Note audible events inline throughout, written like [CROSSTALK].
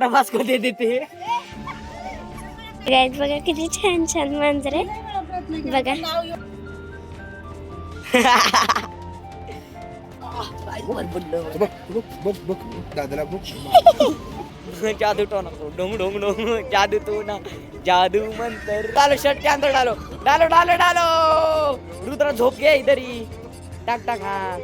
प्रभास कधी देते गाईज बघा किती छान छान मांजर आहे बघा बघ बघ बघ बघ दादाला बघ जादू टोना डोंग डोंग डोंग जादू तो ना जादू मंतर डालो शर्ट के अंदर डालो डालो डालो डालो रुद्र झोप गया इधर ही टाक टाक हाँ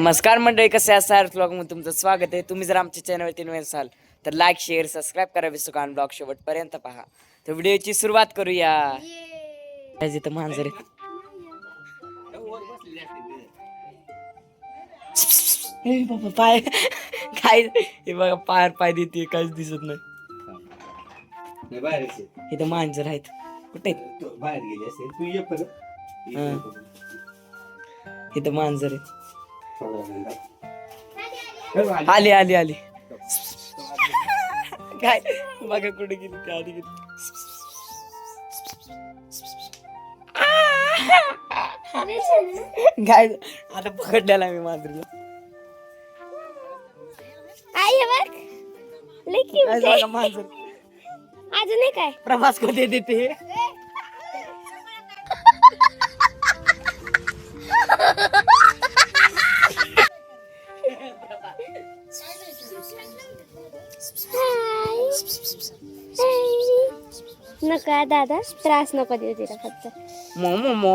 नमस्कार मंडळी कसे असाल ब्लॉगमध्ये तुमचं स्वागत आहे. तुम्ही जर आमच्या चॅनलवरती नवीन असाल तर लाईक शेअर सबस्क्राईब करा. विसुकान ब्लॉग शेवटपर्यंत पहा. तर व्हिडिओची सुरुवात करूया. आज इथं मांजर आहे. ए बाबा पाय. काय? हे बघा पायावर पाय देते काहीच दिसत नाही. इथं मांजर आहेत. कुठे? बाहेर गेली असेल तू ये परत. ये हा. परत. इथं मांजर आहे आली आली आली. काय? बघा कुठे गेली ती? आधी गेली. काय? आता पकडलेला मी मांजरीला. आई बघ. लय cute काय आहे. बघा मांजर? अजून नाही काय प्रभास कधी देते? [LAUGHS] हा दादा? त्रास नको देऊ तिला फक्त. मो मो मो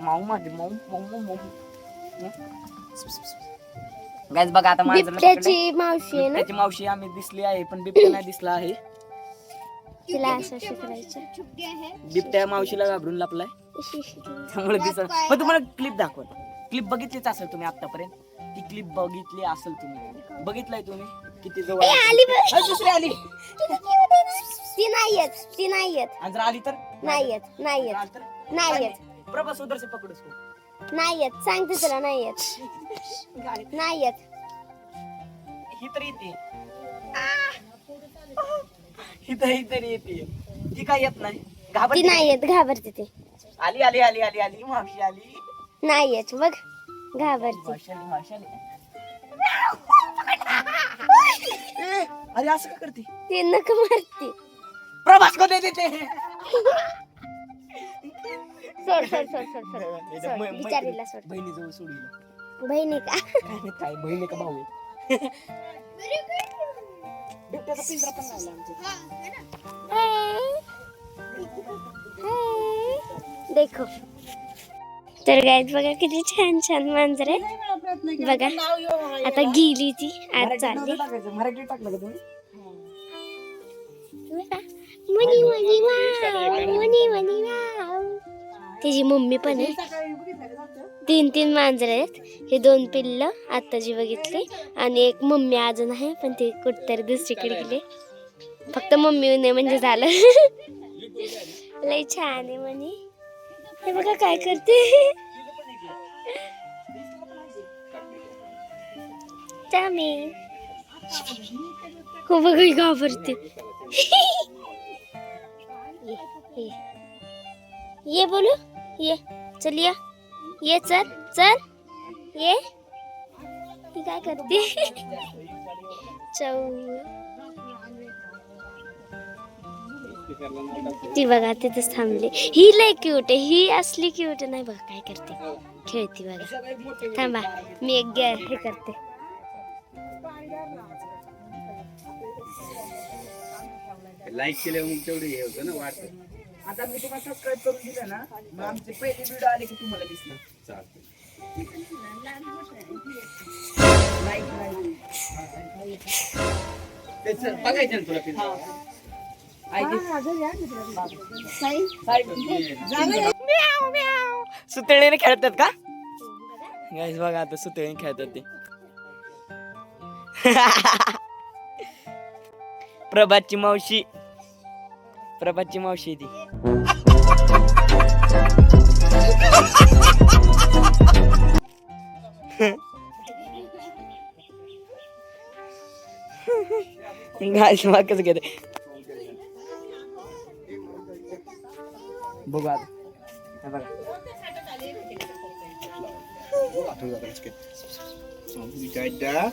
माऊ माझी माऊ माऊ माऊ माऊ. गाईज बघा आता बिबट्याची मावशी आहे ना? बिबट्याची मावशी आम्ही दिसली आहे पण बिबट्या नाही दिसला आहे. तिला असं शिकवायचं बिबट्या मावशीला घाबरून लपलाय. त्यामुळे दिसत पण तुम्हाला क्लिप दाखवत. क्लिप बघितलीच असेल तुम्ही आतापर्यंत ती क्लिप बघितली असेल तुम्ही. बघितलंय तुम्ही? किती जवळ आली. अरे, दुसरी आली. ती नाही येत ती नाही येत आणि जर आली तर? नाही येत नाही येत आली तर? नाही. येत प्रभास उधर से पकडूस नाही येत सांगते तुला नाही येत नाही येत ही तर येते. ही तर ही तरी येते. ती काय येत नाही. ती घाबरते नाही येत घाबरते ती. आली आली आली आली आली. मावशी आली. नाही येत बघ. घाबरते. मावशी आली मावशी आली. ए, अरे असं का करते? ती नक मारते. प्रभास को दे देते सोड सोड सोड सोड सोड. सोड बिचारीला सोड. बहिणी जवळ सोडीला बहिणी का? काय काय बहिणी का भाऊ? बिबट्याचा पिंजरा पण लावला आमच्या देखो. तर गायत बघा किती छान छान मांजर आहे. बघा. आता गेली ती आज चालली. मराठी टाकलं का तुम्ही? मनी मनी वाव मनी मनी वाव त्याची मम्मी पण आहे तीन तीन मांजर आहेत हे दोन पिल्ल आत्ताची बघितली आणि एक मम्मी अजून आहे पण ती कुठतरी दुसरीकडे गेली फक्त मम्मी नाही म्हणजे झालं लय छान आहे म्हणे हे बघा काय करते हो ही घाबरते ये। ये बोलू ये चल या ये चल चल। ये ती काय करते चौ ती बघा तिथेच थांबली. ही लय क्यूट आहे ही असली क्यूट नाही बघा काय करते. खेळती बघा. थांबा मी एक गे हे करते. लाईक केल्यावर मग हे होतं ना वाटतं. आता मी तुम्हाला सबस्क्राईब करून दिलं ना मग आमचे पहिले व्हिडिओ आले की तुम्हाला दिसणार चालतं बघायचं ना तुला पिंजरा. सुतळीने खेळतात का? गाईस बघा आता सुतळीने खेळतात ते. [LAUGHS] प्रभातची मावशी. prepati mau shidi. Enggak cuma kesegede. Bogat. Apa? Tidak.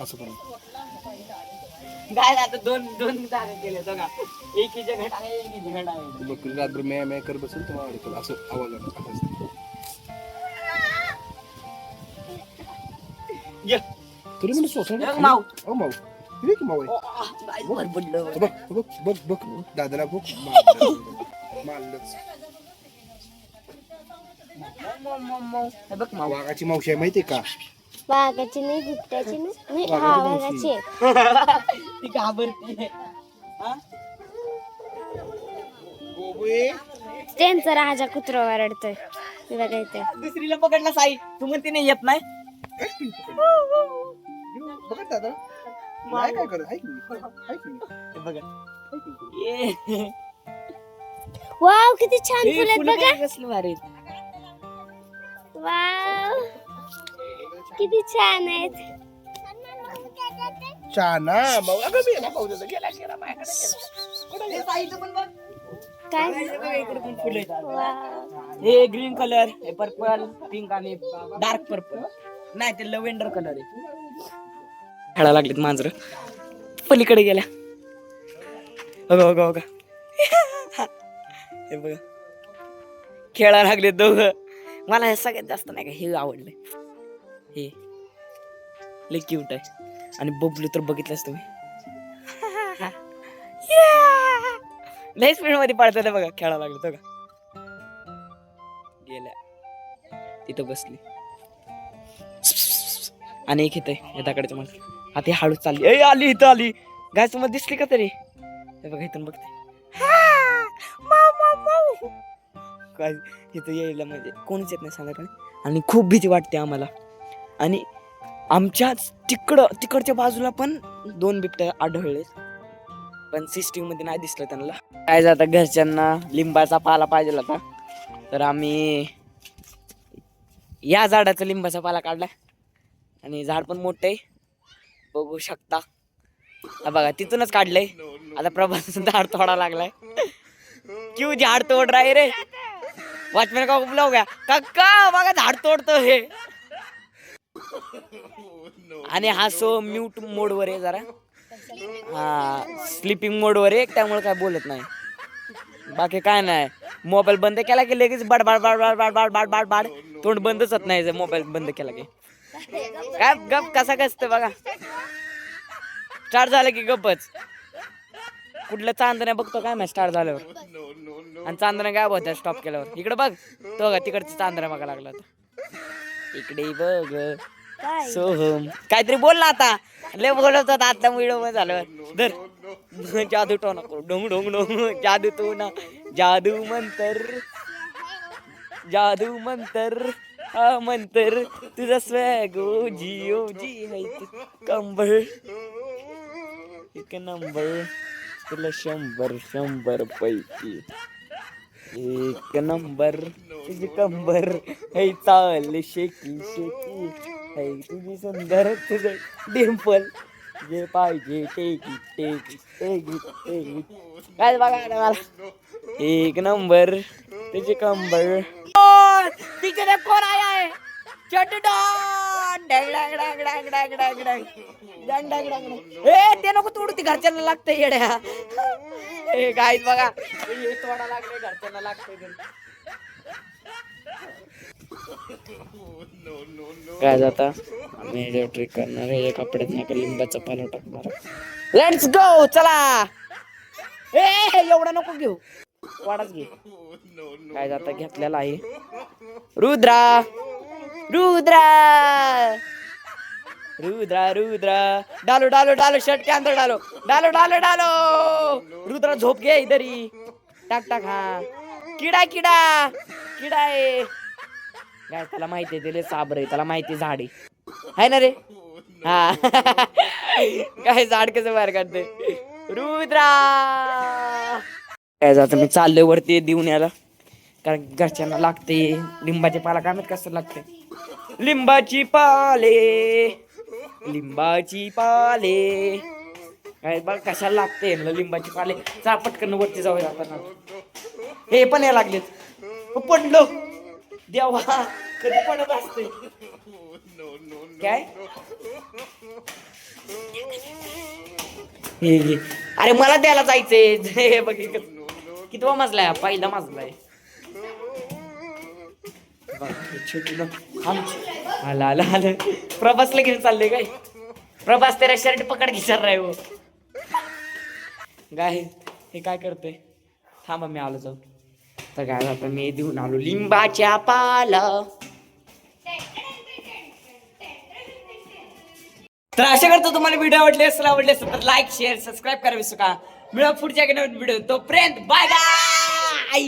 असं करू गाय आता दोन दोन झाले केले बघा एकीचे घट आहे एकीचे घट आहे बकरी रात्र मॅ मॅ कर बसेल तुम्हाला अडकल असं आवाज. ये. तरी म्हणजे सोसायटी माऊ. अहो माऊ हे की माऊ आहे. बघ बघ बघ बघ दादाला बघ मारलं. मारलंच बघ वाघाची मावशी आहे माहितीये का वाघाची नाही बिबट्याची नाही. नाही हा वाघाची. ती घाबरते. हा? त्यांचा राजा कुत्रा वरडतोय. हे बघा इथे. दुसरीला पकडला साई. तू म्हणते नाही येत नाही. बघा दादा. काय करत हे बघा. ये. वाव किती छान हे फुल बघा. कसली भारी. वाव. किती छान आहेत. चाना मग अगं मी याला पाहू देतो. गेला गेला माझ्याकडे गेला. हे साईचं पण बघ. काय? बघ, इकडे पण फुलं आहेत. वाव ग्रीन कलर हे पर्पल पिंक आणि डार्क पर्पल. नाही ते लव्हेंडर कलर आहे. खेळा लागलेत मांजर. पलीकडे गेल्या. बघा बघा बघा हे बघा. खेळा लागले दोघं. मला हे सगळ्यात जास्त नाही का हे आवडलंय. हे. लय क्यूट आहे. आणि बबलू तर बघितलंच तुम्ही लय स्पीडमध्ये पळतात हे बघा खेळा लागले बघा. गेल्या. तिथं बसली. आणि एक येतंय या दगडाच्या मध्ये आता ही हळू चालली. ए आली इथं आली. गाय समोर दिसली का तरी? हे बघा इथून बघते. काय इथं यायला म्हणजे कोणीच येत नाही सांगायला. आणि खूप भीती वाटते आम्हाला. आणि आमच्याच तिकडं तिकडच्या बाजूला पण दोन बिबट्या आढळले पण सिस्टीममध्ये नाही दिसलं त्यांना. काय जाता घरच्यांना लिंबाचा पाला पाहिजे होता. तर आम्ही या झाडाचा लिंबाचा पाला काढला आणि झाड पण मोठं आहे. बघू शकता. हा बघा तिथूनच काढलंय. आता प्रभास झाड तोडा लागलाय. क्यू झाड तोड राय रे? वॉचमॅन का बुलाव गया काका बघा झाड तोडतो हे आणि हा सो म्यूट मोडवर आहे जरा. हा स्लिपिंग मोडवर आहे त्यामुळे काय बोलत नाही. बाकी काय नाही. मोबाईल बंद केला की लगेच बाड बाड बाड बाड बाड बाड बाड बाड बाड. तोंड बंदच होत नाही मोबाईल बंद केला की. काय गप कसा कसत बघा. स्टार्ट झालं की गपच. कुठलं चांदण्या बघतो काय नाही स्टार्ट झाल्यावर. आणि चांदण्या काय होत्या स्टॉप केल्यावर. इकडे बघ. तो का तिकडचं चांदण्या बघा लागला आता इकडे बघ. सोहम. काहीतरी बोल ना आता. लय बोलत होता आता व्हिडिओ झालं. धर. जादू टो नको. डोंग डोंग डोंग. जादू तो ना. जादू मंतर. जादू मंतर. हा मंतर. तुझा स्वॅगो जिओ जी है कंबळ एक नंबर. तुला शंभर शंभर पैकी. एक नंबर. तुझी कंबर. है चाल शेकी शेकी. तुझी सुंदर तुझे डिम्पल जे पाहिजे ते गीत ते गीत ते गीत ते गीत काय बघा मला? एक नंबर. तुझी कंबर. तिकडे कोण आहे ए ते नको तोडू ती घरच्यांना लागतंय येड्या. हे गाईत बघा. तोडा लागले घरच्यांना लागतंय काय जाता आम्ही ट्रिक करणार आहे. या कपड्यात नाही का लिंबाचा पाला टाकणार लेट्स गो चला! ए एवढा नको घेऊ. वाडाच घे. काय जाता घेतलेला आहे. रुद्रा! रुद्रा! रुद्रा रुद्रा! डालो डालो डालो शर्ट के अंदर डालो. डालो डालो डालो! रुद्रा झोप घे इधरी टाक टाक हा. किडा किडा. किडा आहे. काय त्याला माहिती आहे त्याला साबर आहे त्याला माहिती आहे झाड. आहे हाय ना रे? हा. काय झाड कसं बाहेर काढते रुद्रा! काय जातं मी चाललोय वरती देऊन याला कारण घरच्यांना लागते लिंबाचे पाला काय माहीत कसं लागते लिंबाची पाले लिंबाची पाले. काय बघ कशाला लागते लिंबाची पाले? जा पटकन वरती जाऊया आपण. हे पण या लागलेत. पडलो. देवा कधी पडत असते काय? हे अरे मला द्यायला जायचंय. हे बघ. कितवा मजला आहे पहिला मजला आहे बघ, हे छोटू ना. आम- आलं आलं आलं. प्रभासला घेऊन चालले काय? प्रभास तेरा शर्ट पकड घे सर वो गाय हे काय करते थांबा मी आलो जाऊ तर काय आता मी देऊन आलो लिंबाच्या पाला. तर अशा करतो तुम्हाला व्हिडिओ आवडले असेल आवडले असेल तर लाईक शेअर सबस्क्राईब करा विसू का मिळा पुढच्या व्हिडिओ तोपर्यंत बाय बाय